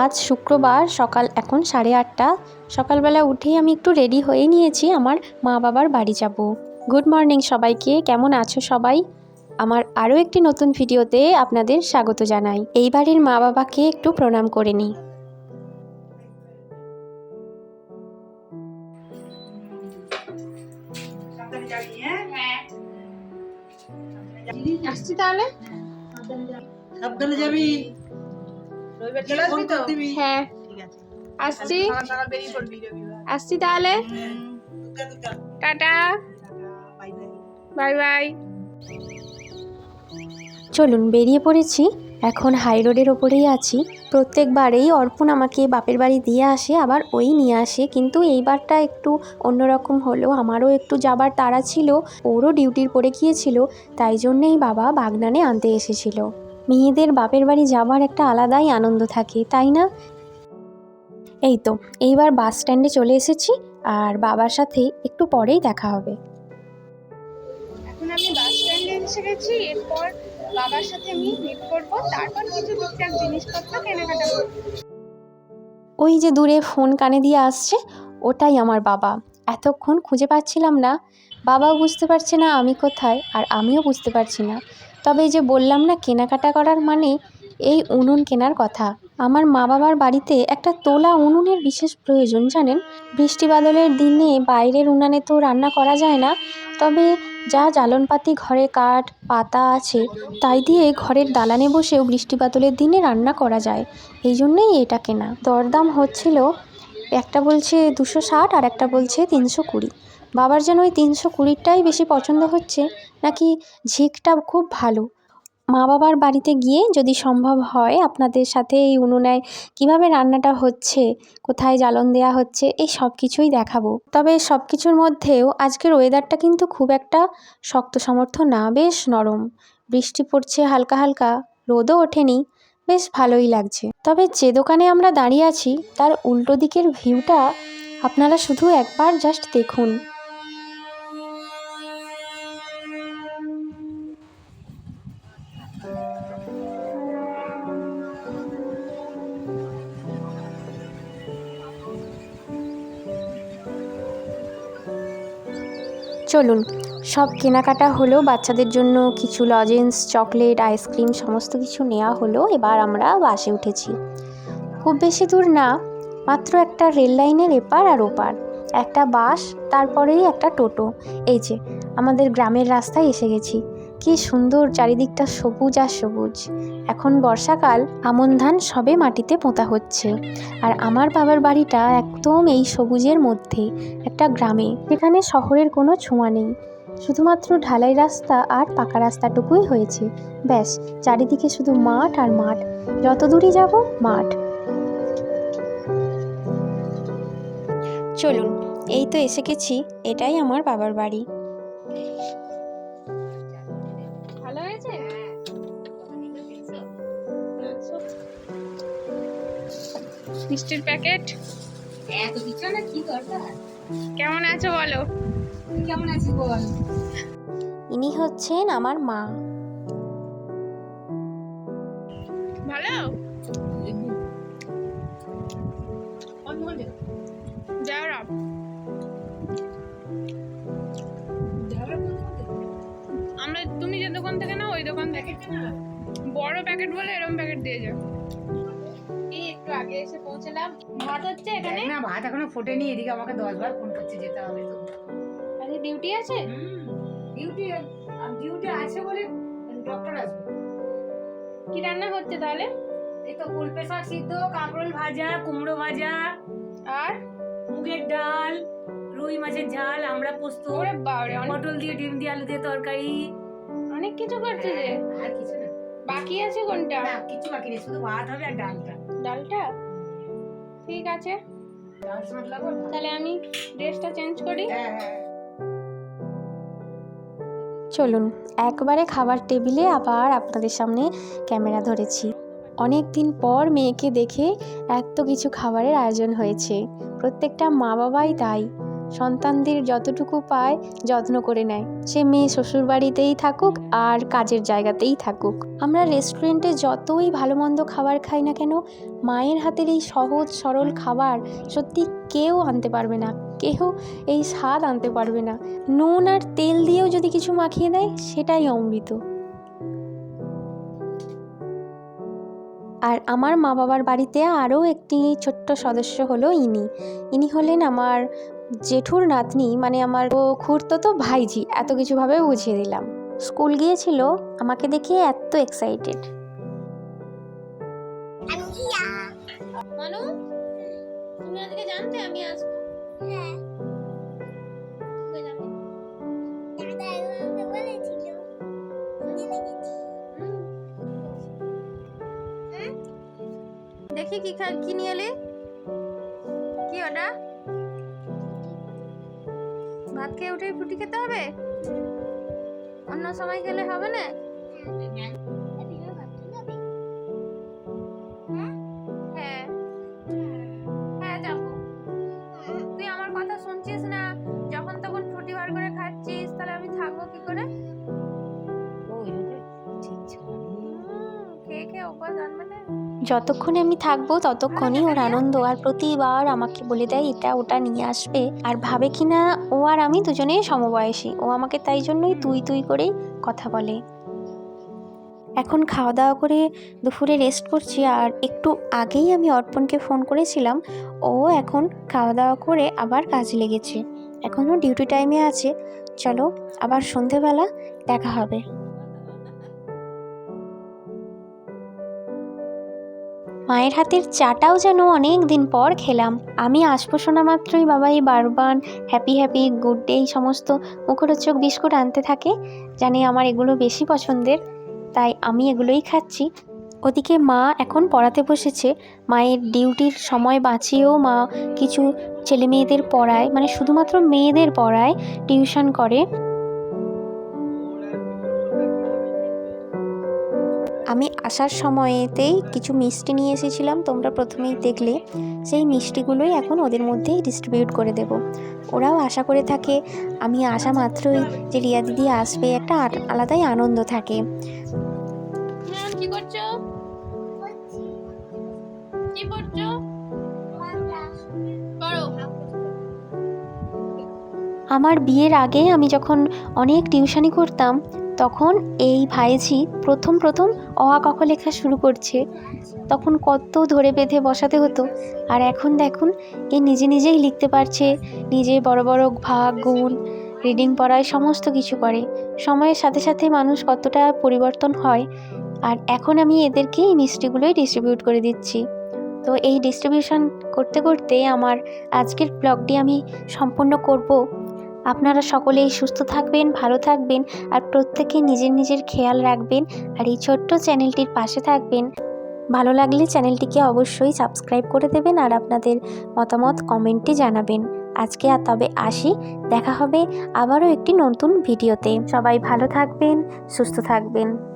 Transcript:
আজ শুক্রবার সকাল এখন সাড়ে আটটা। সকালবেলা উঠেই আমি একটু রেডি হয়ে নিয়েছি আমার মা বাবার বাড়ি যাব। গুড মর্নিং সবাইকে কেমন আছো সবাই? আমার আরও একটি নতুন ভিডিওতে আপনাদের স্বাগত জানাই। এই বাড়ির মা বাবাকে একটু প্রণাম করে নিই। আসছি তাহলে। সাবধানে যাবি। রবিবার চলে আসবি তো? হ্যাঁ। ঠিক আছে। আসছি। সকাল সকাল বেরিয়ে পড়বি রবিবার আসছি তাহলে। দুকা tata. Bye bye. Bye bye. চলুন বেরিয়ে পড়েছি। এখন হাই রোডের ওপরেই আছি। প্রত্যেকবারেই অর্পণ আমাকে বাপের বাড়ি দিয়ে আসে আবার ওই নিয়ে আসে। কিন্তু এইবারটা একটু অন্যরকম হলো। আমারও একটু যাবার তাড়া ছিল ওরও ডিউটির পড়ে গিয়েছিল। তাই জন্যেই বাবা বাগনানে আনতে এসেছিল। মেয়েদের বাপের বাড়ি যাবার একটা আলাদাই আনন্দ থাকে তাই না? এই তো এইবার বাস স্ট্যান্ডে চলে এসেছি আর বাবার সাথে একটু পরেই দেখা হবে। এখন আমি বাস স্ট্যান্ডে এসে গেছি এরপর বাবার সাথে আমি মিট করব তারপর কিছু টুকটাক জিনিসপত্র কেনাকাটা করব। ওই যে দূরে ফোন কানে দিয়ে আসছে ওটাই আমার বাবা। এতক্ষণ খুঁজে পাচ্ছিলাম না বাবাও বুঝতে পারছে না আমি কোথায় আর আমিও বুঝতে পারছি না। তবে এই যে বললাম না, কেনাকাটা করার মানে এই উনুন কেনার কথা। আমার মা বাবার বাড়িতে একটা তোলা উনুনের বিশেষ প্রয়োজন, জানেন? বৃষ্টি বাদলের দিনে বাইরের উনানে তো রান্না করা যায় না, তবে যা জ্বালনপাতি ঘরে কাঠ, পাতা আছে, তাই দিয়ে ঘরের দালানে বসেও বৃষ্টি বাদলের দিনে রান্না করা যায়। এই জন্যেই এটা কেনা। দরদাম হচ্ছিল, একটা বলছে দুশো ষাট আর একটা বলছে তিনশো কুড়ি। বাবার যেন ওই তিনশো কুড়িরটাই বেশি পছন্দ হচ্ছে নাকি ঝিকটা খুব ভালো। মা বাবার বাড়িতে গিয়ে যদি সম্ভব হয় আপনাদের সাথে এই উনুনে কীভাবে রান্নাটা হচ্ছে, কোথায় জ্বালন দেওয়া হচ্ছে, এই সব কিছুই দেখাবো। তবে সব কিছুর মধ্যেও আজকের ওয়েদারটা কিন্তু খুব একটা শক্ত সমর্থ না, বেশ নরম। বৃষ্টি পড়ছে হালকা হালকা, রোদও ওঠেনি, বেশ ভালোই লাগছে। তবে যে দোকানে আমরা দাঁড়িয়ে আছি, তার উল্টো দিকের ভিউটা আপনারা শুধু একবার জাস্ট দেখুন। চলুন, সব কেনাকাটা হলো, বাচ্চাদের জন্য কিছু লজেন্স চকলেট আইসক্রিম সমস্ত কিছু নেওয়া হলো, এবার আমরা বাসে উঠেছি। খুব বেশি দূর না, মাত্র একটা রেল লাইনের এপার আর ওপার। একটা বাস, তারপরেই একটা টোটো। এই যে, আমাদের গ্রামের রাস্তায় এসে গেছি। কি সুন্দর চারিদিকটা সবুজ আর সবুজ। এখন বর্ষাকাল, আমন ধান সবে মাটিতে পোঁতা হচ্ছে। আর আমার বাবার বাড়িটা একদম এই সবুজের মধ্যে, একটা গ্রামে। যেখানে শহরের কোনো ছোঁয়া নেই। শুধুমাত্র ঢালাই রাস্তা আর পাকা রাস্তাটুকুই হয়েছে। ব্যাস, চারিদিকে শুধু মাঠ আর মাঠ। যত দূরই যাব, মাঠ। চলুন, এই তো এসে গেছি, এটাই আমার বাবার বাড়ি। মিষ্টির প্যাকেট? এত কিছু না কি দরকার? কেমন আছো বলো? কেমন আছিস বল? ইনি হচ্ছেন আমার মা। ভালো? যাও আমরা তুমি যে দোকান থেকে নাও ওই দোকান থেকে। বড় প্যাকেট বলে এরকম প্যাকেট দিয়ে যাও। একটু আগে এসে পৌঁছলাম। ভাত হচ্ছে এখানে? না ভাত এখনও ফোটেনি এদিকে আমাকে দশ বার ফোন করছে যেতে হবে তো। আরে ডিউটি আছে? ডিউটি ডিউটি আছে বলে ডক্টর আসবে। কি রান্না হচ্ছে তাহলে? এই তো কুলপে শাক সিদ্ধ কাঁকরোল ভাজা কুমড়ো ভাজা আর? মুগের ডাল রুই মাছের ঝাল আমরা পোস্ত ওরে বাবারে পটল দিয়ে ডিম দিয়ে আলু দিয়ে তরকারি। অনেক কিছু করছে যে? আর কিছু না। বাকি আছে কোনটা? না কিছু বাকি নেই শুধু ভাত হবে আর ডালটা। ডালটা? ঠিক আছে। তাহলে আমি ড্রেসটা চেঞ্জ করি। হ্যাঁ হ্যাঁ। চলুন একবারে খাবার টেবিলে আবার আপনাদের সামনে ক্যামেরা ধরেছি। অনেক দিন পর মেয়েকে দেখে এত কিছু খাবারের আয়োজন হয়েছে। প্রত্যেকটা মা বাবাই তাই। সন্তানদের যতটুকু পায় যত্ন করে নেয়। সে মেয়ে শ্বশুর বাড়িতেই থাকুক আর কাজের জায়গাতেই থাকুক। আমরা রেস্টুরেন্টে যতই ভালো মন্দ খাবার খাই না কেন, মায়ের হাতের এই সহজ, সরল খাবার সত্যি কেউ আনতে পারবে না। কেউ এই স্বাদ আনতে পারবে না। নুন আর তেল দিয়েও যদি কিছু মাখিয়ে দেয়, সেটাই অমৃত। আর আমার মা বাবার বাড়িতে আরও একটি ছোট্ট সদস্য হলো ইনি। ইনি হলেন আমার জেঠুর নাতনি মানে আমার ও খুঁড়তো ভাইজি এত কিছুভাবে বুঝিয়ে দিলাম। স্কুল গিয়েছিল আমাকে দেখে এত এক্সাইটেড মানু তুমি আজকে জানতে আমি আসব। হ্যাঁ। হুম। দেখি কি খা কি নিয়ে এলি? কি ওটা? ভাত খেয়ে উঠেই ফুটি খেতে হবে? অন্য সময় খেলে হবে না? হ্যাঁ। হ্যাঁ যাব। তুই আমার কথা শুনছিস না? যতক্ষণে আমি থাকব ততক্ষণই ওর আনন্দ আর প্রতিবার আমাকে বলে দেয়, এটা ওটা নিয়ে আসবে। আর ভাবে কি না ও আর আমি দুজনেই সমবয়সী। ও আমাকে তাই জন্যই তুই তুই করেই কথা বলে। এখন খাওয়া দাওয়া করে দুপুরে রেস্ট করছি আর একটু আগেই আমি অর্পণকে ফোন করেছিলাম। ও এখন খাওয়া দাওয়া করে আবার কাজে লেগেছে। এখনও ডিউটি টাইমে আছে। চলো আবার সন্ধেবেলা দেখা হবে। মায়ের হাতের চাটাও যেন অনেক দিন পর খেলাম। আমি আসব শোনা মাত্রই বাবা এই বারবান, হ্যাপি হ্যাপি, গুড ডে, এই সমস্ত মুখরোচক বিস্কুট আনতে থাকে। জানি আমার এগুলো বেশি পছন্দের, তাই আমি এগুলোই খাচ্ছি। ওদিকে মা এখন পড়াতে বসেছে। মায়ের ডিউটির সময় বাঁচিয়েও মা কিছু ছেলে মেয়েদের পড়ায় মানে শুধুমাত্র মেয়েদের পড়ায় টিউশন করে। আমি আসার সময়েতেই কিছু মিষ্টি নিয়ে এসেছিলাম তোমরা প্রথমেই দেখলে। সেই মিষ্টিগুলোই এখন ওদের মধ্যেই ডিস্ট্রিবিউট করে দেব। ওরাও আশা করে থাকে আমি আসা মাত্রই যে রিয়া দিদি আসবে একটা আলাদাই আনন্দ থাকে। কি করছ? কি পড়ছো আমার বিয়ের আগে আমি যখন অনেক টিউশনি করতাম তখন এই ভাইঝি প্রথম প্রথম অ আ ক লেখা শুরু করছে। তখন কত ধরে বেঁধে বসাতে হতো। আর এখন দেখুন, এ নিজে নিজেই লিখতে পারছে, নিজে বড় বড় ভাগ, গুণ রিডিং পড়ায় সমস্ত কিছু করে। সময়ের সাথে সাথে মানুষ কতটা পরিবর্তন হয়। আর এখন আমি এদেরকে এই মিষ্টিগুলোই ডিস্ট্রিবিউট করে দিচ্ছি। তো এই ডিস্ট্রিবিউশন করতে করতে আমার আজকের ব্লগটি আমি সম্পূর্ণ করব। আপনারা সকলেই সুস্থ থাকবেন, ভালো থাকবেন আর প্রত্যেকে নিজের নিজের খেয়াল রাখবেন আর এই ছোট্ট চ্যানেলটির পাশে থাকবেন। ভালো লাগলে চ্যানেলটিকে অবশ্যই সাবস্ক্রাইব করে দেবেন আর আপনাদের মতামত কমেন্টে জানাবেন। আজকে আর তবে আসি, দেখা হবে আবারও একটি নতুন ভিডিওতে। সবাই ভালো থাকবেন, সুস্থ থাকবেন।